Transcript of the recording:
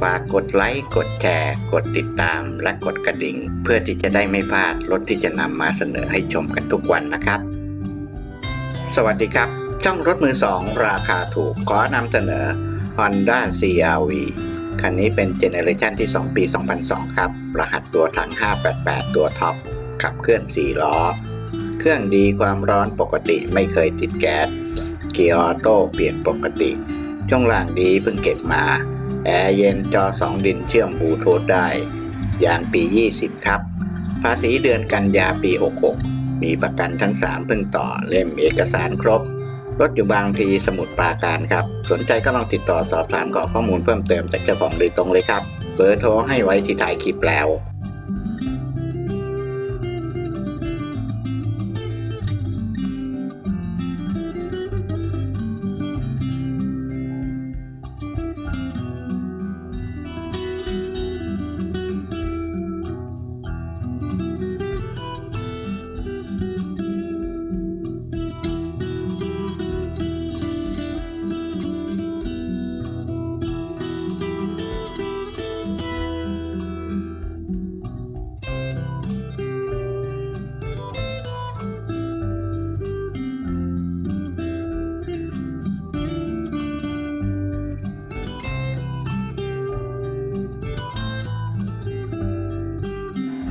ฝากกดไลค์ กดแชร์ กดติดตาม และกดกระดิ่ง เพื่อที่จะได้ไม่พลาดรถที่จะนำมาเสนอให้ชมกันทุกวันนะครับ สวัสดีครับ ช่องรถมือสองราคาถูกขอนำเสนอ Honda CRV คันนี้เป็นเจเนอเรชันที่ 2 ปี 2002 ครับ รหัสตัวถัง 588 ตัวท็อป ขับเคลื่อน 4 ล้อ เครื่องดีความร้อนปกติไม่เคยติดแก๊ส เกียร์ออโต้เปลี่ยนปกติ ช่วงล่างดีเพิ่งเก็บมา แอร์เย็นจอสองดินเชื่อมบลูทูธได้ ยางปี 20 ครับ ภาษีเดือนกันยาปี 66 มีประกันทั้ง3เพิ่งต่อเล่มเอกสารครบ รถอยู่บางทีสมุดปราการครับ สนใจก็ลองติดต่อสอบถามขอข้อมูลเพิ่มเติมจากเจ้าของโดยตรงเลยครับ เบอร์โทรให้ไว้ที่ถ่ายคลิปแล้ว